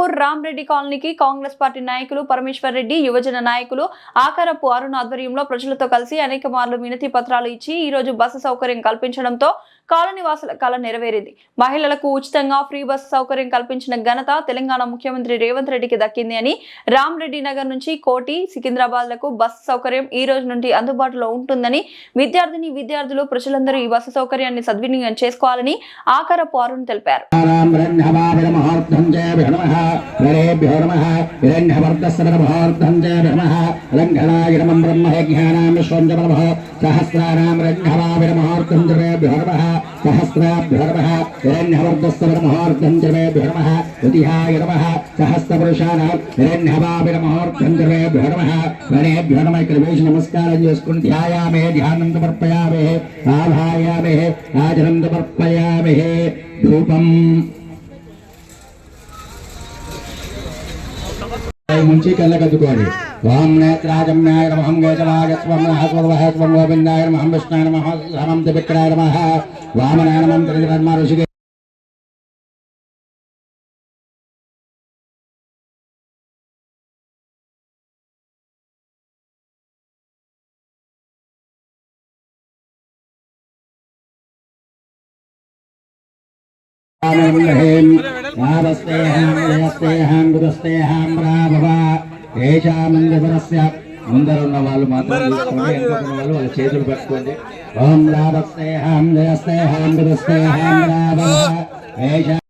రామంతపూర్ రామరెడ్డి కాలనీకి Congress party నాయకులు పరమేశ్వర్ రెడ్డి యువజన నాయకులు ఆకారపు అరుణ్ ఆధ్వర్యంలో ప్రజలతో కలిసి అనేక మార్లు వినతి పత్రాలు ఇచ్చి ఈ రోజు బస్సు సౌకర్యం కల్పించడంతో కాలనివాసుల కళ నెరవేరింది. మహిళలకు ఉచితంగా ఫ్రీ బస్సు సౌకర్యం కల్పించిన ఘనత తెలంగాణ ముఖ్యమంత్రి రేవంత్ రెడ్డికి దక్కింది అని రామరెడ్డి నగర్ నుంచి కోటి సికింద్రాబాద్లకు బస్సు సౌకర్యం ఈ రోజు నుండి అందుబాటులో ఉంటుందని విద్యార్థిని విద్యార్థులు ప్రజలందరూ ఈ బస్సు సౌకర్యాన్ని సద్వినియోగం చేసుకోవాలని ఆకారపు అరుణ్ తెలిపారు. బ్రహ్మ ब्रह्मवाविरमहोर्धम् च नमः नरेभ्यो नमः हिरण्यवर्धस्वरमहोर्धम् च नमः रङ्घनागिरमम् ब्रह्मयज्ञानां विश्वम् च नमः सहस्राणां रङ्घवाविरमहोर्धम् च नमः सहस्राभ्यो नमः हिरण्यवर्धस्वरमहोर्धम् च नमः द्वितीयाय नमः सहस्रपुरुषाणां हिरण्यवाविरमहोर्धम् च नमः गणेभ्यो नमः कृपेश नमस्कारं చేసుకుని ధ్యాయామే ధ్యానం సమర్పయామే ఆభాయామే ఆచరం సమర్పయామే ధూపం ముంచి కళ్ళకద్దుకోండి ओम नेत्राज न्याय नम हम गजवाज स्वम हस्वह स्वम गोविंदाय नम हम विष्णाय नम रमम दिविक्राय नम वामनाय हम त्रिजन्मा ऋषि ेहं हम रयस्तेहं हम राभवा ఏషామందరస్య ముందరున్న వాళ్ళు మాత్రం తీసుకోండి. వెనుక ఉన్న వాళ్ళు వాళ్ళ చేతులు పట్టుకోండి. ఓం లాభస్తేహాం జయస్తేహాం గురస్తేహాం రాభవ ఏషా బలుహే బలవతాలే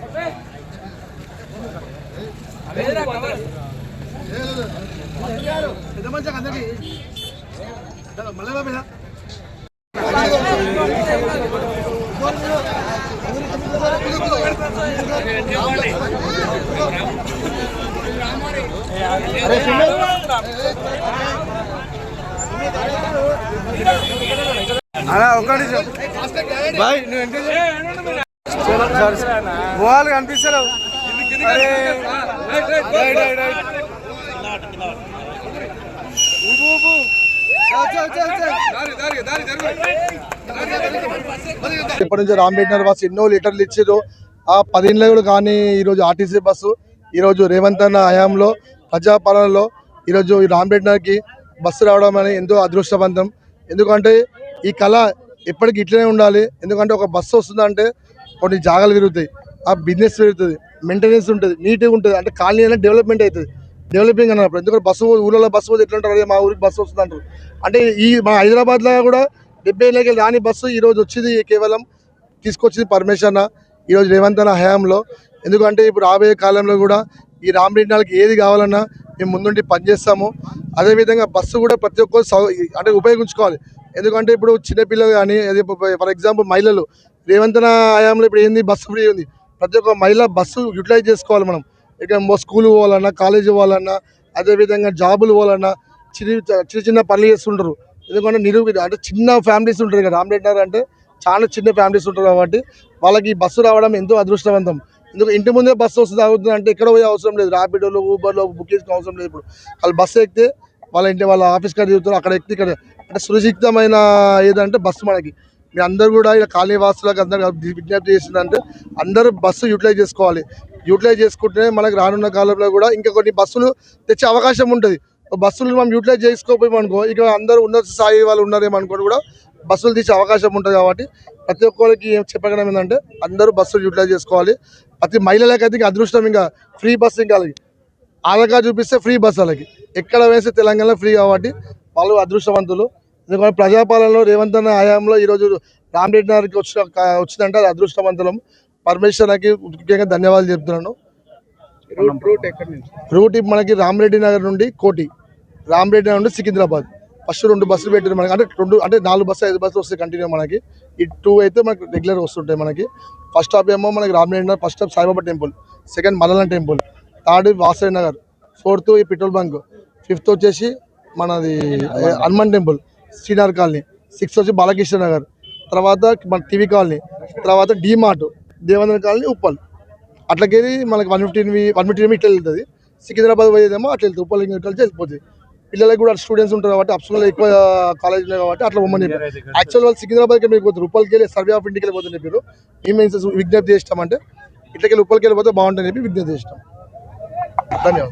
అలా ఒక్క నిమిషం. బాయ్ నువ్వు ఎంత పోవాలి కనిపిస్తలేవు. అరే. ఇప్పటి నుంచి రాంబేడ్నగర్ బస్సు ఎన్నో లీటర్లు ఇచ్చారు. ఆ పదిహేనులో కూడా కానీ ఈరోజు ఆర్టీసీ బస్సు ఈరోజు రేవంత్ అన్న హయాంలో ప్రజాపాలనలో ఈరోజు ఈ బస్సు రావడం అనేది ఎంతో అదృష్టవంతం. ఎందుకంటే ఈ కళ ఎప్పటికి ఇట్లనే ఉండాలి. ఎందుకంటే ఒక బస్సు వస్తుందంటే కొన్ని జాగాలు పెరుగుతాయి ఆ బిజినెస్ పెరుగుతుంది. మెయింటెనెన్స్ ఉంటుంది నీట్గా ఉంటుంది. అంటే కాలనీ అనేది డెవలప్మెంట్ అవుతుంది. డెవలపింగ్ అన్నప్పుడు ఎందుకంటే బస్సు ఊళ్ళలో బస్సు పోతే ఎట్లా ఉంటారు? మా ఊరికి బస్సు వస్తుంది అంటారు. అంటే ఈ మా హైదరాబాద్లో కూడా డెబ్బై ఏళ్ళకి రాని బస్సు ఈరోజు వచ్చింది కేవలం తీసుకొచ్చింది పర్మిషన్ ఈరోజు రేవంత్ అన్న హయాంలో. ఎందుకంటే ఇప్పుడు రాబోయే కాలంలో కూడా ఈ రామరెడ్డి ఏది కావాలన్నా మేము ముందుండి పనిచేస్తాము అదేవిధంగా బస్సు కూడా ప్రతి ఒక్కరు సౌ అంటే ఉపయోగించుకోవాలి. ఎందుకంటే ఇప్పుడు చిన్నపిల్లలు కానీ ఫర్ ఎగ్జాంపుల్ మహిళలు. రేవంతన హయాంలో ఇప్పుడు ఏంది? బస్సు ఫ్రీ ఉంది. ప్రతి ఒక్క మహిళ బస్సు యూటిలైజ్ చేసుకోవాలి మనం. ఎక్కడ స్కూల్ పోవాలన్నా కాలేజ్ పోవాలన్నా అదేవిధంగా జాబులు పోవాలన్నా చిన్న చిన్న చిన్న పనులు చేస్తుంటారు. ఎందుకంటే నిరు అంటే చిన్న ఫ్యామిలీస్ ఉంటారు కదా. రామరెడ్డి నగర్ అంటే చాలా చిన్న ఫ్యామిలీస్ ఉంటారు కాబట్టి వాళ్ళకి బస్సు రావడం ఎంతో అదృష్టవంతం. ఎందుకు ఇంటి ముందే బస్సు వస్తుంది అవుతుంది అంటే ఎక్కడ పోయే అవసరం లేదు. ర్యాపిడోలో ఊబర్లో బుక్ చేసుకునే అవసరం లేదు ఇప్పుడు. వాళ్ళు బస్సు ఎక్కితే వాళ్ళ ఇంటి వాళ్ళ ఆఫీస్ కాడ తిరుగుతారు అక్కడ ఎక్కితే ఇక్కడ. అంటే సురక్షితమైన ఏదంటే బస్సు మనకి. మీ అందరూ కూడా ఇలా కాలనీ వాసులకు అందరూ విజ్ఞప్తి చేసిందంటే అందరూ బస్సు యూటిలైజ్ చేసుకోవాలి. యూటిలైజ్ చేసుకుంటే మనకు రానున్న కాలంలో కూడా ఇంకా కొన్ని బస్సులు తెచ్చే అవకాశం ఉంటుంది. బస్సులు మనం యూటిలైజ్ చేసుకోపోయామనుకో ఇక అందరూ ఉన్నత స్థాయి వాళ్ళు ఉన్నారేమో కూడా బస్సులు తీసే అవకాశం ఉంటుంది కాబట్టి ప్రతి ఒక్కరికి ఏం చెప్పగలం ఏంటంటే అందరూ బస్సులు యూటిలైజ్ చేసుకోవాలి. ప్రతి మహిళలకైతే ఇంకా అదృష్టం ఇంకా ఫ్రీ బస్సు ఇంకా వాళ్ళకి. ఆధార్ కార్డు చూపిస్తే ఫ్రీ బస్సు వాళ్ళకి. ఎక్కడ వేస్తే తెలంగాణలో ఫ్రీ కాబట్టి వాళ్ళు అదృష్టవంతులు. ఎందుకంటే ప్రజాపాలనలో రేవంత్ అన్న హయాంలో ఈరోజు రామరెడ్డి నగర్కి వచ్చిన వచ్చిందంటే అది అదృష్టవంతులం పరమేశ్వరకి ముఖ్యంగా ధన్యవాదాలు చెప్తున్నాను. రూట్ మనకి రామరెడ్డి నగర్ నుండి కోటి రామరెడ్డి నగర్ నుండి సికింద్రాబాద్. ఫస్ట్ రెండు బస్సులు పెట్టారు మనకి. అంటే రెండు అంటే నాలుగు బస్సులు ఐదు బస్సులు వస్తాయి కంటిన్యూ మనకి. ఈ టూ అయితే మనకి రెగ్యులర్ వస్తుంటాయి మనకి. ఫస్ట్ స్టాప్ ఏమో మనకి Ramareddy Nagar first stop Saibaba temple. Second Mallanna temple. Third Vasavi Nagar. Fourth ఈ పెట్రోల్ బంక్. ఫిఫ్త్ వచ్చేసి మనది Hanuman temple. Srinagar colony six వచ్చి బాలకృష్ణ నగర్ తర్వాత మన టీవీ కాలనీ తర్వాత D Mart Devendra colony Uppal. అట్లకేది మనకి వన్ ఫిఫ్టీన్ వన్ ఫిఫ్టీన్ ఇట్లా వెళ్తుంది. సికింద్రాబాద్ పోయేదేమో అట్లా వెళ్తుంది ఉప్పల్ ఇంకా కలిసి వెళ్ళిపోతుంది పిల్లలకి కూడా స్టూడెంట్స్ ఉంటారు కాబట్టి అప్షనల్ ఎక్కువ కాలేజ్ ఉన్నాయి కాబట్టి అట్లా పొమ్మని చెప్పారు. యాక్చువల్ వాళ్ళు సికింద్రాబాద్కి మీకు పోతారు? ఉప్పల్కి వెళ్ళి సర్వే ఆఫ్ ఇంటికి వెళ్ళిపోతుంది చెప్పారు. మేము విజ్ఞప్తి చేస్తామంటే ఇట్లకెళ్ళి ఉప్పల్కి వెళ్ళిపోతే బాగుంటుంది చెప్పి విజ్ఞప్తి చేస్తాం. ధన్యవాదాలు.